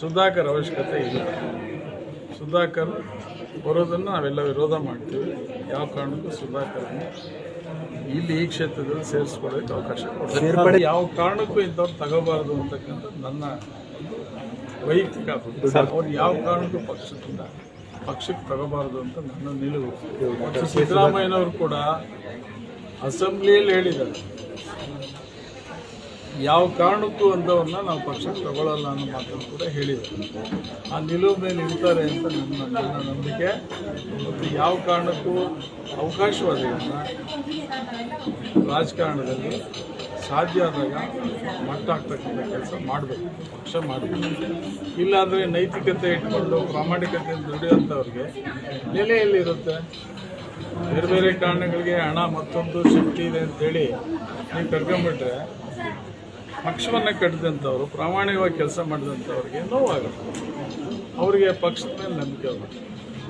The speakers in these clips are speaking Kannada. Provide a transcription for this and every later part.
ಸುಧಾಕರ್ ಅವಶ್ಯಕತೆ ಇಲ್ಲ. ಸುಧಾಕರ್ ಬರೋದನ್ನು ನಾವೆಲ್ಲ ವಿರೋಧ ಮಾಡ್ತೀವಿ. ಯಾವ ಕಾರಣಕ್ಕೂ ಸುಧಾಕರ್ ಇಲ್ಲಿ ಈ ಕ್ಷೇತ್ರದಲ್ಲಿ ಸೇರಿಸ್ಕೊಳ್ಳೋಕೆ ಅವಕಾಶ ಕೊಡ್ತೀವಿ. ಯಾವ ಕಾರಣಕ್ಕೂ ಇಂಥವ್ರು ತಗೋಬಾರ್ದು ಅಂತಕ್ಕಂಥದ್ದು ನನ್ನ ವೈಯಕ್ತಿಕ ಅವ್ರು ಯಾವ ಕಾರಣಕ್ಕೂ ಪಕ್ಷದಿಂದ ಪಕ್ಷಕ್ಕೆ ತಗೋಬಾರದು ಅಂತ ನನ್ನ ನಿಲುವು. ಮತ್ತು ಸಿದ್ದರಾಮಯ್ಯನವರು ಕೂಡ ಅಸೆಂಬ್ಲಿಯಲ್ಲಿ ಹೇಳಿದ್ದಾರೆ. ಯಾವ ಕಾರಣಕ್ಕೂ ಅಂಥವ್ರನ್ನ ನಾವು ಪಕ್ಷಕ್ಕೆ ತಗೊಳ್ಳಲ್ಲ ಅನ್ನೋ ಮಾತನ್ನು ಕೂಡ ಹೇಳಿದ್ದಾರೆ. ಆ ನಿಲುವು ಮೇಲೆ ಇರ್ತಾರೆ ಅಂತ ನನ್ನ ನನ್ನ ನಂಬಿಕೆ. ಮತ್ತು ಯಾವ ಕಾರಣಕ್ಕೂ ಅವಕಾಶವಾದಿಗಳನ್ನ ರಾಜಕಾರಣದಲ್ಲಿ ಸಾಧ್ಯ ಆದಾಗ ಮಟ್ಟ ಹಾಕ್ತಕ್ಕಂಥ ಕೆಲಸ ಮಾಡಬೇಕು, ಪಕ್ಷ ಮಾಡಬೇಕು. ಇಲ್ಲಾಂದರೆ ನೈತಿಕತೆ ಇಟ್ಕೊಂಡು ಪ್ರಾಮಾಣಿಕತೆಯನ್ನು ದುಡಿಯುವಂಥವ್ರಿಗೆ ನೆಲೆ ಎಲ್ಲಿರುತ್ತೆ ಬೇರೆ ಬೇರೆ ಕಾರಣಗಳಿಗೆ ಹಣ ಮತ್ತೊಂದು ಶಕ್ತಿ ಇದೆ ಅಂತೇಳಿ ನೀವು ಕರ್ಕೊಂಬಿಟ್ರೆ ಪಕ್ಷವನ್ನು ಕಟ್ಟಿದಂಥವ್ರು ಪ್ರಾಮಾಣಿಕವಾಗಿ ಕೆಲಸ ಮಾಡಿದಂಥವ್ರಿಗೆ ನೋವಾಗುತ್ತೆ. ಅವರಿಗೆ ಪಕ್ಷದ ಮೇಲೆ ನಂಬಿಕೆ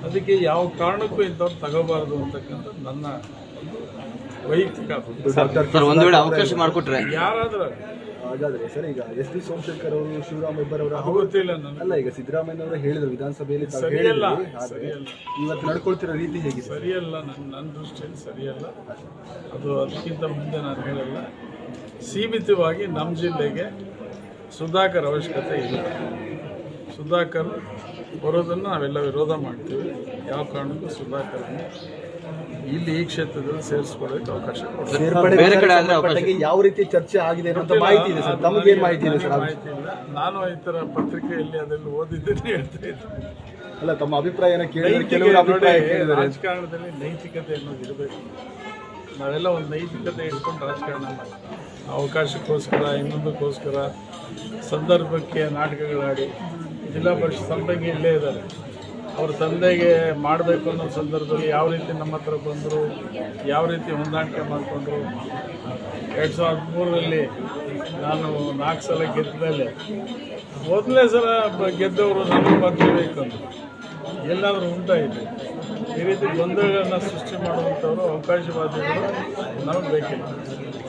ಅದಕ್ಕೆ ಯಾವ ಕಾರಣಕ್ಕೂ ಇಂಥವ್ರು ತಗೋಬಾರ್ದು ಅಂತಕ್ಕಂಥದ್ದು ನನ್ನ ಒಂದು ವೈಯಕ್ತಿಕ ಒಂದು ವೇಳೆ ಅವಕಾಶ ಮಾಡಿಕೊಟ್ರೆ. ಯಾರಾದ್ರೂ ಹಾಗಾದ್ರೆ ಸರ್ ಈಗ ಎಸ್ ಡಿ ಸೋಮಶೇಖರ್ ಅವರು ಶಿವರಾಮ್ ಹೆಬ್ಬಾರ್ ಅವರ ಅಲ್ಲ ಈಗ ಸಿದ್ದರಾಮಯ್ಯ ಅವರು ಹೇಳಿದ್ರು ವಿಧಾನಸಭೆಯಲ್ಲಿ ಸರಿಯಲ್ಲ ಸರಿಯಲ್ಲ. ಇವತ್ತು ನಡ್ಕೊಳ್ತಿರೋ ರೀತಿ ಹೇಗೆ ಸರಿಯಲ್ಲ ನನ್ನ ನನ್ನ ದೃಷ್ಟಿಯಲ್ಲಿ ಸರಿಯಲ್ಲ. ಅದು ಅದಕ್ಕಿಂತ ಮುಂದೆ ನಾನು ಹೇಳಲ್ಲ. ಸೀಮಿತವಾಗಿ ನಮ್ಮ ಜಿಲ್ಲೆಗೆ ಸುಧಾಕರ್ ಅವಶ್ಯಕತೆ ಇಲ್ಲ. ಸುಧಾಕರ್ ಬರೋದನ್ನು ನಾವೆಲ್ಲ ವಿರೋಧ ಮಾಡ್ತೀವಿ. ಯಾವ ಕಾರಣಕ್ಕೂ ಸುಧಾಕರ್ನ ಇಲ್ಲಿ ಈ ಕ್ಷೇತ್ರದಲ್ಲಿ ಸೇರಿಸ್ಕೊಳ್ಳೋಕೆ ಅವಕಾಶ ಬೇರೆ ಕಡೆ ಆದ್ರೆ ಅವಕಾಶ ಬಗ್ಗೆ ಯಾವ ರೀತಿ ಚರ್ಚೆ ಆಗಿದೆ ಅಂತ ಮಾಹಿತಿ ಇದೆ ಸರ್. ತಮಗೇನು ಮಾಹಿತಿ ಇದೆ ಸರ್? ಮಾಹಿತಿ ಇಲ್ಲ. ನಾನು ಈ ಥರ ಪತ್ರಿಕೆಯಲ್ಲಿ ಅದೆಲ್ಲ ಓದಿದ್ದೇನೆ ಹೇಳ್ತಾ ಇದ್ದೀನಿ ಅಲ್ಲ ತಮ್ಮ ಅಭಿಪ್ರಾಯನ ಕೇಳಿದ್ರೆ ಕೆಲವರು ಅಭಿಪ್ರಾಯ ಕೇಳಿದ್ದಾರೆ ರಾಜಕಾರಣದಲ್ಲಿ ನೈತಿಕತೆ ಅನ್ನೋದು ಇರಬೇಕು. ನಾವೆಲ್ಲ ಒಂದು ನೈತಿಕತೆ ಇಟ್ಕೊಂಡು ರಾಜಕಾರಣ ಅವಕಾಶಕ್ಕೋಸ್ಕರ ಇನ್ನೊಂದಕ್ಕೋಸ್ಕರ ಸಂದರ್ಭಕ್ಕೆ ನಾಟಕಗಳಾಡಿ ಜಿಲ್ಲಾ ಪರಿಷತ್ ಸಂಪಂಗಿ ಇಲ್ಲೇ ಇದ್ದಾರೆ. ಅವ್ರ ತಂದೆಗೆ ಮಾಡಬೇಕು ಅನ್ನೋ ಸಂದರ್ಭದಲ್ಲಿ ಯಾವ ರೀತಿ ನಮ್ಮ ಹತ್ರ ಬಂದರು, ಯಾವ ರೀತಿ ಹೊಂದಾಣಿಕೆ ಮಾಡಿಕೊಂಡ್ರು. ಎರಡು ಸಾವಿರದ ಮೂರರಲ್ಲಿ ನಾನು ನಾಲ್ಕು ಸಲ ಗೆದ್ದಲ್ಲಿ ಮೊದಲನೇ ಸಲ ಗೆದ್ದವರು ನಾನು ಬರಲೇಬೇಕು ಎಲ್ಲಾದರೂ ಉಂಟಾಯಿತು ಈ ರೀತಿ ಗೊಂದಲಗಳನ್ನು ಸೃಷ್ಟಿ ಮಾಡುವಂಥವ್ರು ಅವಕಾಶವಾದಿಗಳು ನಮಗೆ ಬೇಕಿಲ್ಲ.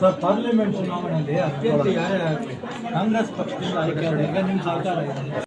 ಸರ್, ಪಾರ್ಲಿಮೆಂಟ್ ಚುನಾವಣೆಯಲ್ಲಿ ಆಗಲಿ ಕಾಂಗ್ರೆಸ್ ಪಕ್ಷದಿಂದ ಆಯ್ಕೆ ನಿಮ್ಮ ಸಹಕಾರ ಇದೆ.